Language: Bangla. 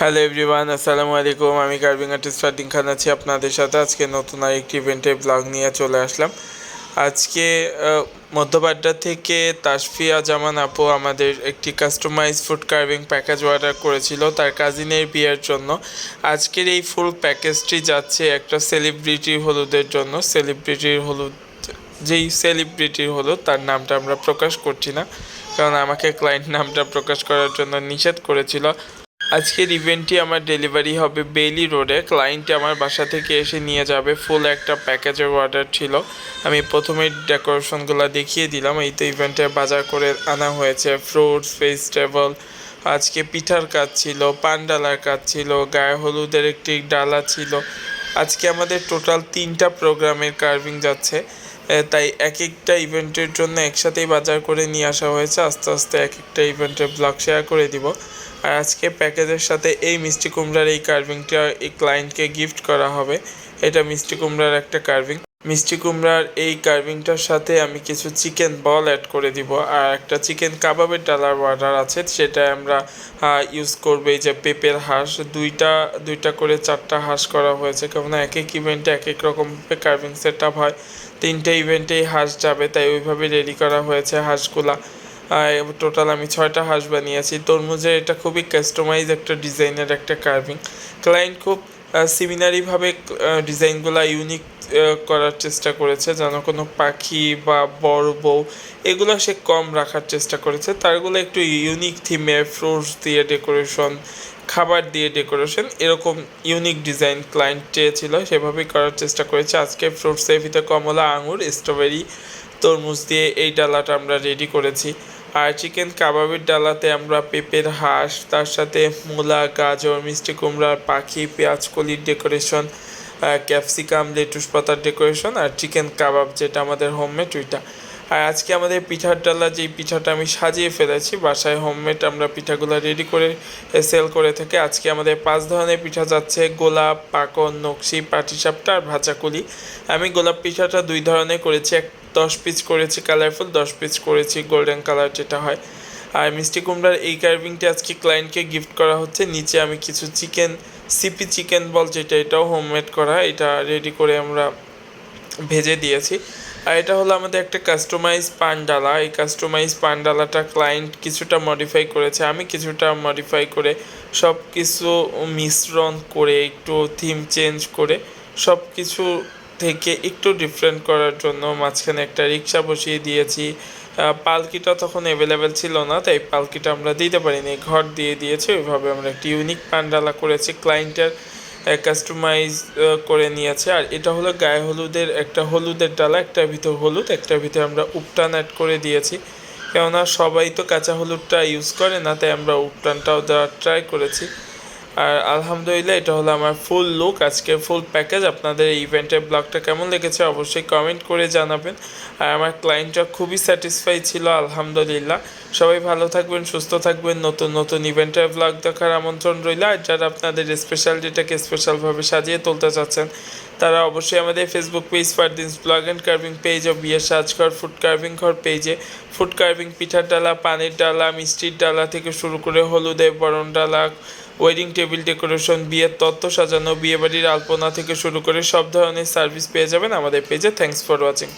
হ্যালো এভরিওয়ান আসসালামু আলাইকুম আমি কার্ভিং আর্টিস্ট ফারদিন খান আছি আপনাদের সাথে। আজকে নতুন আরেকটি ইভেন্টের ব্লগ নিয়ে চলে আসলাম। আজকে মধ্যবাড্ডা থেকে তাসফিয়া জামান আপু আমাদের একটি customize food carving package order করেছিল তার কাজিনের বিয়ের জন্য। আজকের এই ফুল প্যাকেজটি যাচ্ছে একটা সেলিব্রিটির হলুদের জন্য। সেলিব্রিটির হলুদ, যেই সেলিব্রিটির হলো তার নামটা আমরা প্রকাশ করছি না। কারণ আমাকে ক্লায়েন্ট নামটা প্রকাশ করার জন্য নিষেধ করেছিল। আজকের ইভেন্টটি আমার ডেলিভারি হবে বেইলি রোডে ক্লায়েন্ট আমার বাসা থেকে এসে নিয়ে যাবে। ফুল একটা প্যাকেজের অর্ডার ছিল। আমি প্রথমে ডেকোরেশনগুলো দেখিয়ে দিলাম। এই তো ইভেন্টে বাজার করে আনা হয়েছে। ফ্রুটস ভেজিটেবল আজকে পিঠার কাজ ছিল, পান ডালার কাজ ছিল, গায়ে হলুদের একটি ডালা ছিল। আজকে আমাদের টোটাল তিনটা প্রোগ্রামের কার্ভিং যাচ্ছে। তাই এক একটা ইভেন্টের জন্য একসাথেই বাজার করে নিয়ে আসা হয়েছে। আস্তে আস্তে এক একটা ইভেন্টের ব্লগ শেয়ার করে দিব। আর আজকে প্যাকেজের সাথে এই মিষ্টি কুমড়ার এই কার্ভিংটা এই ক্লায়েন্টকে গিফট করা হবে। এটা মিষ্টি কুমড়ার একটা কার্ভিং মিষ্টি কুমড়ার এই কার্ভিংটার সাথে আমি কিছু চিকেন বল অ্যাড করে দিব। আর একটা চিকেন কাবাবের ডালার অর্ডার আছে, সেটা আমরা ইউজ করব এই যে পেঁপের হাঁস। দুইটা দুইটা করে চারটা হাঁস করা হয়েছে কেমন এক এক ইভেন্টে এক এক রকম কার্ভিং সেট আপ হয়। তিনটে ইভেন্টেই হাঁস যাবে, তাই ওইভাবে রেডি করা হয়েছে হাঁসগুলা। টোটাল আমি ছয়টা হাঁস বানিয়েছি। তরমুজের এটা খুবই কাস্টমাইজ একটা ডিজাইনের একটা কার্ভিং ক্লায়েন্ট খুব সিমিনারিভাবে ডিজাইনগুলো ইউনিক করার চেষ্টা করেছে, যেন কোনো পাখি বা বড় বউ, এগুলো সে কম রাখার চেষ্টা করেছে। তারগুলো একটু ইউনিক থিমে ফ্রুটস দিয়ে ডেকোরেশন খাবার দিয়ে ডেকোরেশন এরকম ইউনিক ডিজাইন ক্লায়েন্ট চেয়েছিল সেভাবেই করার চেষ্টা করেছে। আজকে ফ্রুটসের ভিতরে কমলা, আঙুর স্ট্রবেরি তরমুজ দিয়ে এই ডালাটা আমরা রেডি করেছি। আর চিকেন কাবাবের ডালাতে আমরা পেঁপের হাঁস, তার সাথে মূলা, গাজর, মিষ্টি কুমড়ার পাখি, পেঁয়াজ, কলির ডেকোরেশন ক্যাপসিকাম, লেটুস পাতার ডেকোরেশন আর চিকেন কাবাব যেটা আমাদের হোমমেড ওইটা। আর আজকে আমাদের পিঠার ডালা, যেই পিঠাটা আমি সাজিয়ে ফেলেছি, বাসায় হোমমেড আমরা পিঠাগুলো রেডি করে সেল করে থাকি। আজকে আমাদের পাঁচ ধরনের পিঠা যাচ্ছে, গোলাপ, পাকন, নকশি, পাটিসাপটা আর ভাজাকুলি আমি গোলাপ পিঠাটা দুই ধরনের করেছি, এক দশ পিস করেছি কালারফুল দশ পিস করেছি গোল্ডেন কালার যেটা হয়। আর মিষ্টি কুমড়ার এই কার্ভিংটি আজকে ক্লায়েন্টকে গিফট করা হচ্ছে। নিচে আমি কিছু চিকেন সিপি চিকেন বল যেটা, এটাও হোমমেড করা, এটা রেডি করে আমরা ভেজে দিয়েছি। আর এটা হলো আমাদের একটা কাস্টমাইজ পানডালা এই কাস্টমাইজ পানডালাটা ক্লায়েন্ট কিছুটা মডিফাই করেছে। আমি কিছুটা মডিফাই করে সব কিছু মিশ্রণ করে, একটু থিম চেঞ্জ করে সব কিছু থেকে একটু ডিফারেন্ট করার জন্য মাঝখানে একটা রিক্সা বসিয়ে দিয়েছি। পালকিটা তখন অ্যাভেলেবেল ছিল না, তাই পালকিটা আমরা দিতে পারিনি। ঘর দিয়ে দিয়েছি, ওইভাবে আমরা একটা ইউনিক পান্ডালা করেছি ক্লায়েন্টের কাস্টমাইজ করে নিয়েছে। আর এটা হলো গায়ে হলুদের একটা হলুদের ডালা, একটা ভিতর হলুদ, একটা ভিতরে আমরা উপটান অ্যাড করে দিয়েছি। কেননা সবাই তো কাঁচা হলুদটা ইউজ করে না, তাই আমরা উপটানটাও দেওয়ার ট্রাই করেছি। আর আলহামদুলিল্লাহ, এটা হলো আমার ফুল লুক আজকে ফুল প্যাকেজ আপনাদের এই ইভেন্টের ব্লগটা কেমন লেগেছে অবশ্যই কমেন্ট করে জানাবেন। আর আমার ক্লায়েন্টটা খুবই স্যাটিসফাই ছিল, আলহামদুলিল্লাহ। সবাই ভালো থাকবেন, সুস্থ থাকবেন। নতুন নতুন ইভেন্টের ব্লগ দেখার আমন্ত্রণ রইল। আর যারা আপনাদের স্পেশাল ডেটাকে স্পেশালভাবে সাজিয়ে তুলতে চাচ্ছেন, তারা অবশ্যই আমাদের Facebook page Fardin's blog and carving page ও বিয়ের সাজঘর ফুড কার্ভিং ঘর পেজে ফুড কার্ভিং পিঠার ডালা, পানির ডালা, মিষ্টির ডালা থেকে শুরু করে হলুদে বরণ ডালা ওয়েডিং টেবিল ডেকোরেশন, বিয়ের তত্ত্ব সাজানো, বিয়েবাড়ির আলপনা থেকে শুরু করে সব ধরনের সার্ভিস পেয়ে যাবেন আমাদের পেজে। Thanks for watching